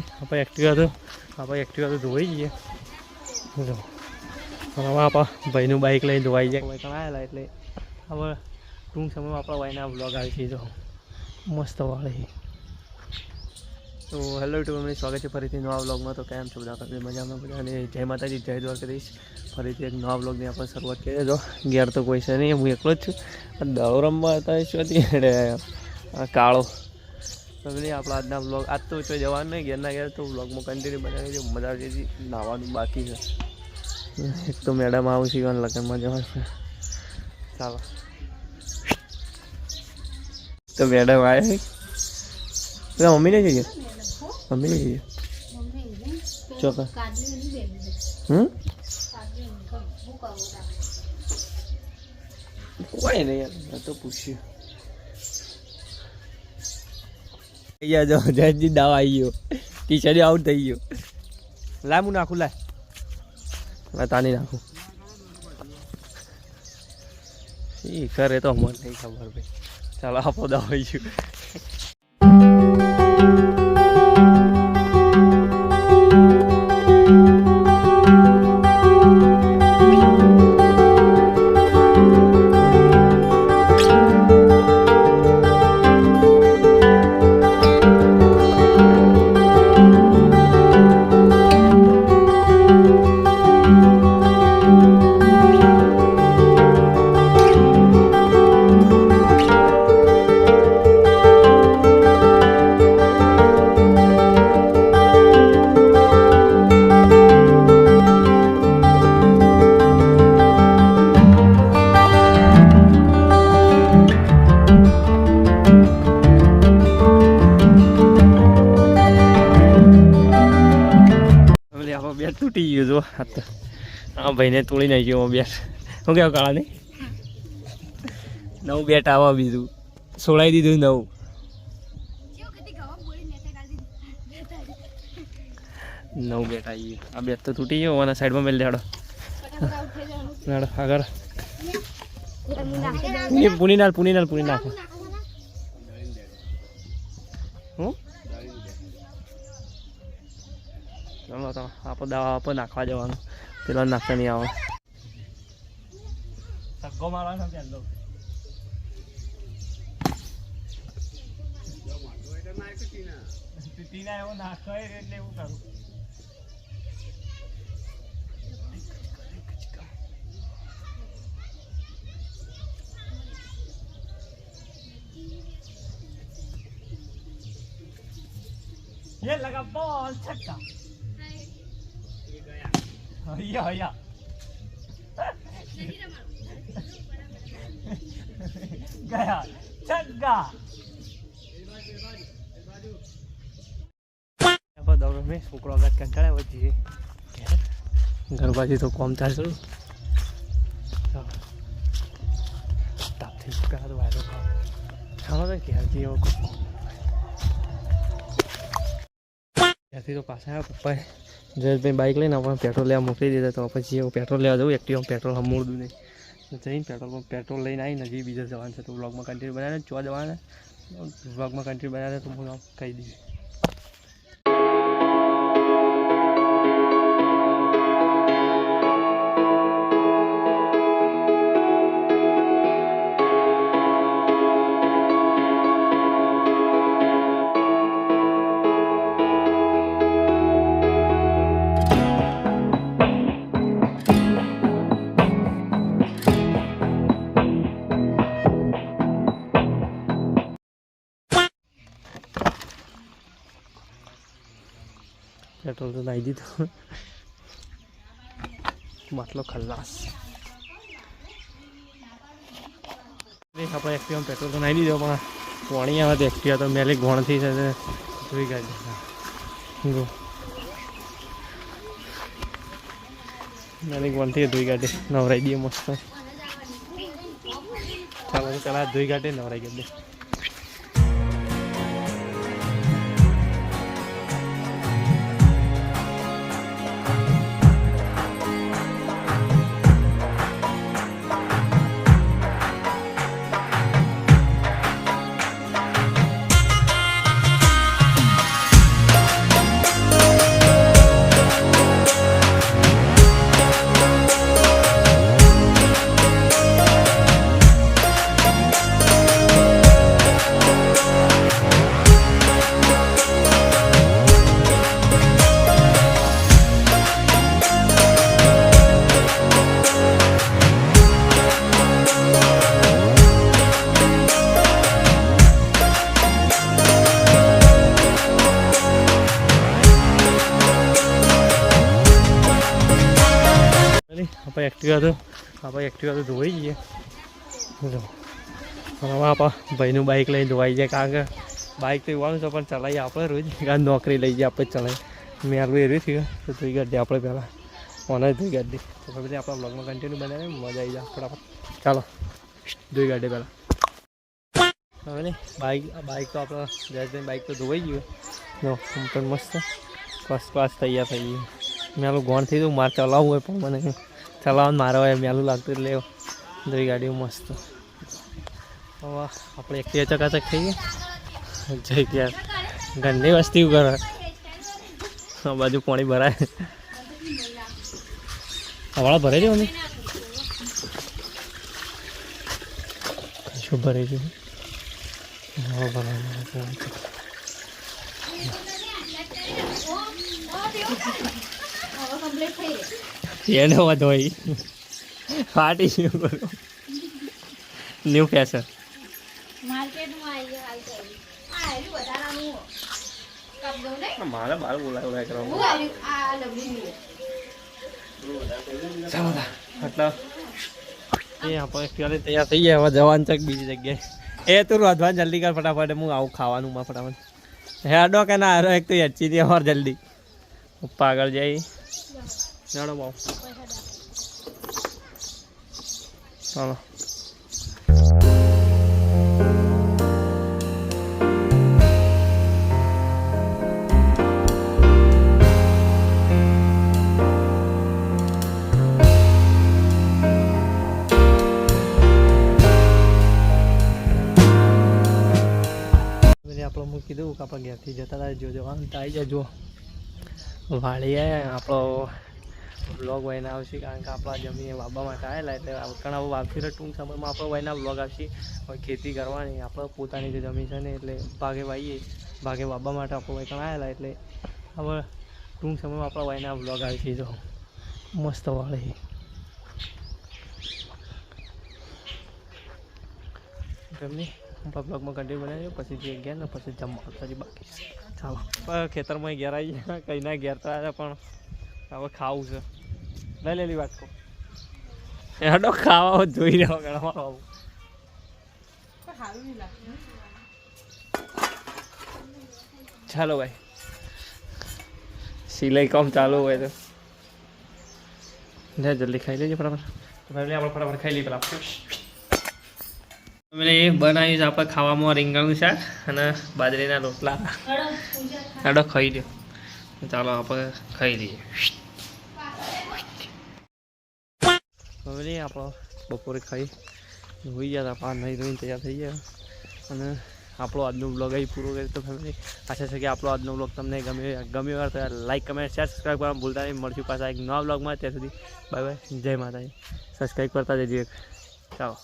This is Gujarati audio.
આપણે એક્ટિવા તો આપણે એક્ટિવા તો ધોઈ જઈએ જો હવે આપણા ભાઈનું બાઇક લઈને ધોવાઈ જાય ભાઈ પણ આવેલા એટલે હવે ટૂંક સમયમાં આપણા ભાઈના બ્લોગ આવી છે તો મસ્ત વાળી તો હેલો યુટ્યુબ અમને સ્વાગત છે ફરીથી નવા બ્લોગમાં તો કેમ છો બધા કરે મજામાં બધા અને જય માતાજી જય દ્વારકાધીશ ફરીથી એક નવા બ્લોગની આપણે શરૂઆત કરી દેજો ઘેર તો કોઈ છે નહીં હું એકલો જ છું આ રમવા હતા શું હતી કાળો તો આપણો આજના બ્લોગ આજ તો કોઈ જવાનું નહીં ઘેરના ઘેર તો બ્લોગમાં કન્ટિન્યુ બનાવી છે મજા આવી હતી નાવાનું બાકી છે. એક તો મેડમ આવું છે લગ્નમાં જવાનું છે. ચાલો. તો મેડમ આવે છે? મમ્મી નહીં જઈએ મમ્મી નહીં જઈએ ચોક્કસ. હમ? કોઈ નહીં તો પૂછ્યું. અહીંયા જો જયંતિ દાવા આવી ગયો. ટી શર્ટ આઉટ થઈ ગયો. લાય હું નાખું લાય. મેં તાની નાખું. એ કરે તો મને નહીં ખબર ભાઈ. ચાલો આપો દાવા ગયું. જો, આ ભાઈને તોડી નાખ્યો બેટ શું કહેવાય કાળા નહીં નવું બેટ આવા બીજું. સોળાઈ દીધું નવું. નવું બેટ આવી ગયું આ બેટ તો તૂટી ગયો, આના સાઈડમાં મેલ દેડો નાડો, આગળ. પુની નાલ પુની નાલ પુની હું? ચાલો તો આપણે દવા પર નાખવા જવાનું પેલા નાખતા નહીં આવે સગ્ગો મારવાનો પહેલો ટીના એવો નાખો એટલે એવું કરું ये लगा बॉल छक्का હૈયા હૈયા ગયા. ચગ્ગા છોકરો આગળ કંટાળ્યા તો કોમ થાય શું તાપથી છોકરા તો વાયરો ખાવા તો ક્યાં તો પાછા આવ્યા પપ્પાએ. જયેશભાઈ બાઇક લઈને આપણે પેટ્રોલ લેવા મોકલી દીધા તો પછી હું પેટ્રોલ લેવા જવું એક્ટિવા પેટ્રોલ હમૂળતું નહીં. જઈને પેટ્રોલ પંપ પેટ્રોલ લઈને આવીને હજી બીજા જવાનું છે. તો બ્લોગમાં કન્ટિન્યુ બનાવે જોવા જવાના. બ્લોગમાં કન્ટિન્યુ બનાવે તો હું કહી દઈશ. પેટ્રોલ તો નાખી દીધું. બાટલો ખલ્લાસ આપણે એક્ટિવામાં પેટ્રોલ તો નાહી દીધો, પણ વણી આવે તો એક્ટિવા તો મેલી ગોણથી છે જોઈ કાઢી જો. મેલી ગોણથી ધોઈ કાઢી નવરાઈ દઈએ મસ્ત. ચાલો ચાલો ધોઈ કાઢી નવરાઈ કાઢી આપણે એક્ટિવા તો આપણે એક્ટિવા તો ધોઈ જઈએ આપણા ભાઈનું બાઇક લઈને ધોવાઈ જાય. કારણ કે બાઇક તો એવાનું છે, પણ ચલાવીએ આપણે રોજ. કારણ નોકરી લઈ જઈએ આપણે ચલાવીએ મેળવું એરું થયું તો ધોઈ કાઢીએ આપણે પહેલાં. ઓને ધોઈ કાઢી તો પછી આપણા બ્લોગમાં કન્ટિન્યુ બનાવીએ, મજા આવી જાય ફટાફટ. ચાલો. ધોઈ કાઢીએ પહેલાં. હવે ને બાઇક બાઇક તો આપણે જયેશભાઈ બાઇક તો ધોવાઈ ગયું. જો પણ મસ્ત. ફર્સ્ટ ક્લાસ તૈયાર થઈ ગયું. મેલું ગોણ થઈ ગયું, મારે ચલાવવું હોય પણ મને ચલાવવાનું મારો હોય મેલું લાગતું એટલે ધોઈ ગાડીઓ મસ્ત. હવે આપણે એક ચકાચક થઈ ગયા જઈ ગયા ઘરની વસ્તી કરે આ બાજુ પાણી ભરાય. હવાળા ભરાઈ ને? શું ભરાઈ ગયું? ભરાય એને હોય. ફાટી ગયું બધું ન્યૂ ફેશન મારે બાર બોલાય બોલાય કરવા એટલે એ આપણે અત્યારે તૈયાર થઈ ગયા હવે જવાનું ચક બીજી જગ્યાએ. એ તું રોધવાન જલ્દી કર ફટાફટ હું આવું ખાવાનું માં ફટાફટ. હેડો કે ના હારો એક તો હેચી દે ઓર જલ્દી. પપ્પા આગળ જઈ. જાણો બાવ ચાલો એટલે આપણે હું કીધું કે આપણે ઘેરથી જતા હતા જો જવાનું તો આવી જજો વાળીએ આપણો બ્લોગ વહીને આવશે કારણ કે આપણા જમીને વાવવા માટે આવેલા એટલે ઘણા વાવશે ટૂંક સમયમાં આપણે વહીના બ્લોગ આવશે. હવે ખેતી કરવાની, આપણે પોતાની જે જમીન છે ને એટલે ભાગે વાવીએ, ભાગે વાવવા માટે આપણે વહીકણ આવેલા એટલે હવે ટૂંક સમયમાં આપણા વહીના બ્લોગ આવશે જો. મસ્ત વાળી ગમે આપણા બ્લોગમાં કન્ટિન્યુ બનાવીએ પછી જે ગયા ને પછી જમવા પછી બાકી ચાલો. ખેતરમાં ઘેર આવી ગયા કંઈ ના ઘેર તો પણ હવે ખાવું છે. લઈ લેલી વાત કહું. એનો ખાવા જોઈ રહ્યો ગણવા આવું ચાલો ભાઈ. સિલાઈ કામ ચાલુ હોય તો. લે જલ્દી ખાઈ લેજે બરાબર ભાઈ આપણે ફટાફટ ખાઈ લઈએ પેલા. અમે એ બનાવ્યું છે આપણે ખાવામાં રીંગણનું શાક અને બાજરીના રોટલા. આડો ખાઈ લ્યો. ચાલો આપણે ખાઈ લઈએ. હવે આપણો બપોરે ખાઈ હોઈ ગયા હતા. પાંચ નહીં ધોઈને તૈયાર થઈ ગયા. અને આપણો આજનો બ્લોગ અહીં પૂરો કરી તો ફેમિલી આશા છે કે આપણો આજનો બ્લોગ તમને ગમે ગમ્યો હોય તો લાઈક કમેન્ટ શેર સબસ્ક્રાઈબ કરવાનું ભૂલતા નહીં. મળશું પાછા એક નવા બ્લોગમાં ત્યાં સુધી બાય બાય જય માતાજી. સબસ્ક્રાઈબ કરતા જજો એક. ચાલો.